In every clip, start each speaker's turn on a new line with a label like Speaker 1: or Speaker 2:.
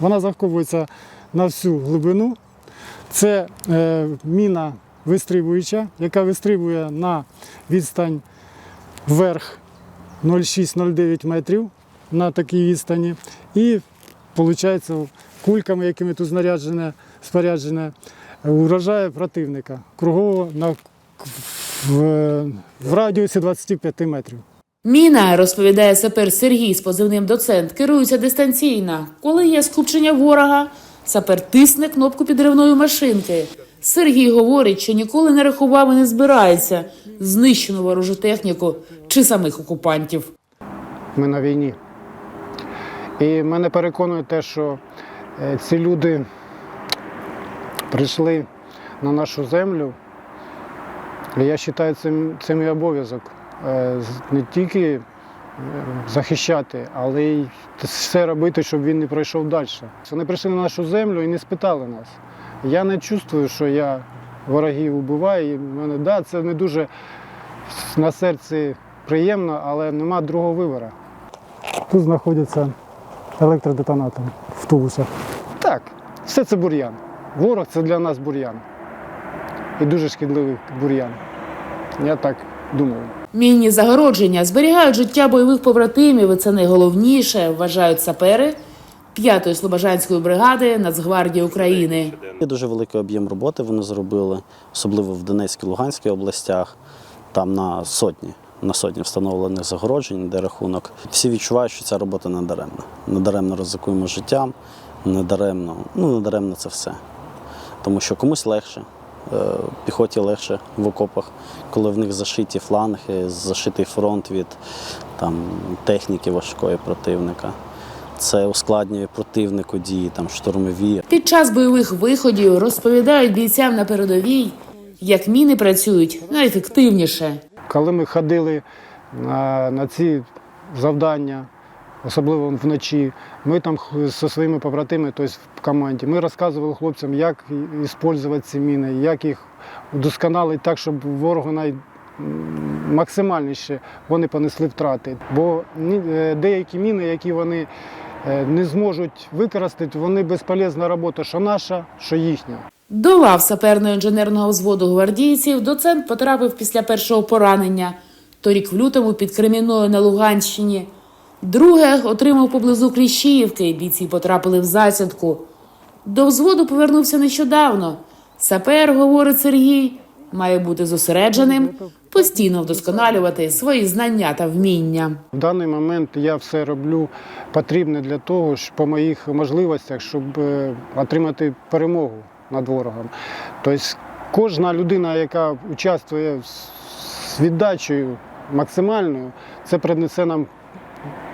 Speaker 1: Вона заховується на всю глибину. Це е, міна вистрибуюча, яка вистрибує на відстань вверх 0,6-0,9 метрів на такій відстані. І виходить, кульками, якими тут знаряджене, споряджене, уражає противника кругово на, в, в радіусі 25 метрів.
Speaker 2: Міна, розповідає сапер Сергій з позивним доцент, керується дистанційно. Коли є скупчення ворога, сапер тисне кнопку підривної машинки. Сергій говорить, що ніколи не рахував і не збирається знищену ворожу техніку чи самих окупантів.
Speaker 1: Ми на війні. І мене переконує те, що е, ці люди прийшли на нашу землю. Я вважаю, цим, мій обов'язок не тільки е, захищати, але й все робити, щоб він не пройшов далі. Вони прийшли на нашу землю і не спитали нас. Я не чувствую, що я ворогів убиваю. І мене, да, це не дуже на серці приємно, але нема другого вибору. Тут знаходяться електродетонатори в тулусах. Так, все це бур'ян. Ворог це для нас бур'ян. І дуже шкідливий бур'ян. Я так думаю.
Speaker 2: Мінні загородження зберігають життя бойових побратимів, і це найголовніше, вважають сапери 5-ї Слобожанської бригади Нацгвардії України.
Speaker 3: Є дуже великий об'єм роботи вони зробили, особливо в Донецькій Луганській областях, там на сотні. На сотні встановлених загороджень, де рахунок. Всі відчувають, що ця робота не даремна. Не ризикуємо життям, не даремно, ну не даремно це все. Тому що комусь легше, піхоті легше в окопах, коли в них зашиті фланги, зашитий фронт від там, техніки важкої противника. Це ускладнює противнику дії, там штурмові,
Speaker 2: Під час бойових виходів розповідають бійцям на передовій, як міни працюють найефективніше.
Speaker 1: Коли ми ходили на, на ці завдання, особливо вночі, ми там зі своїми побратими, тобто в команді, ми розказували хлопцям, як використовувати ці міни, як їх удосконалити так, щоб ворогу най... максимальніше вони понесли втрати. Бо е, деякі міни, які вони е, не зможуть використати, вони безполезна робота, що наша, що їхня.
Speaker 2: До лав саперно-інженерного взводу гвардійців доцент потрапив після першого поранення, торік в лютому під Кремінною на Луганщині. Друге отримав поблизу Кліщіївки, бійці потрапили в засідку. До взводу повернувся нещодавно. Сапер, говорить Сергій, має бути зосередженим, постійно вдосконалювати свої знання та вміння.
Speaker 1: В даний момент я все роблю потрібне для того, щоб по моїх можливостях, щоб е, отримати перемогу над ворогом. Тобто кожна людина, яка участвує з- з віддачею максимальною, це принесе нам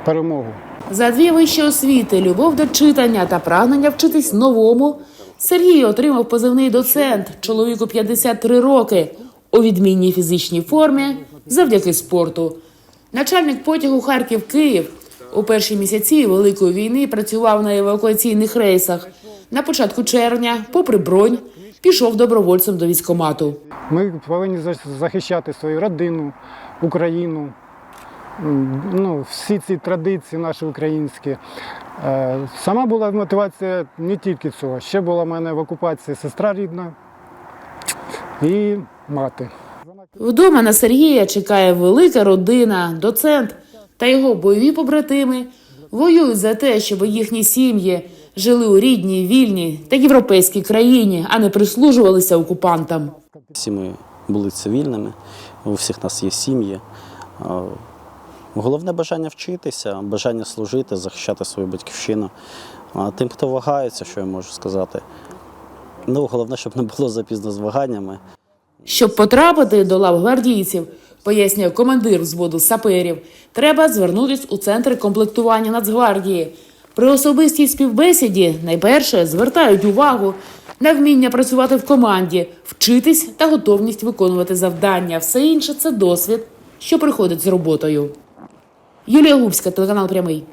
Speaker 1: перемогу.
Speaker 2: За дві вищі освіти, любов до читання та прагнення вчитись новому. Сергій отримав позивний доцент, чоловіку 53 роки, у відмінній фізичній формі завдяки спорту. Начальник потягу Харків-Київ у перші місяці Великої війни працював на евакуаційних рейсах. На початку червня, попри бронь, пішов добровольцем до військомату.
Speaker 1: Ми повинні захищати свою родину, Україну. Ну, всі ці традиції наші українські. Е, Сама була мотивація не тільки цього. Ще була в мене в окупації сестра рідна і мати.
Speaker 2: Вдома на Сергія чекає велика родина, доцент та його бойові побратими воюють за те, щоб їхні сім'ї жили у рідній, вільній та європейській країні, а не прислужувалися окупантам.
Speaker 3: Всі ми були цивільними, у всіх нас є сім'ї. Головне бажання вчитися, бажання служити, захищати свою батьківщину. А тим, хто вагається, що я можу сказати. Ну, головне, щоб не було запізно з ваганнями.
Speaker 2: Щоб потрапити до лав гвардійців, пояснює командир взводу саперів, треба звернутись у центр комплектування Нацгвардії. При особистій співбесіді найперше звертають увагу на вміння працювати в команді, вчитись та готовність виконувати завдання. Все інше це досвід, що приходить з роботою. Юлія Губська, телеканал Прямий.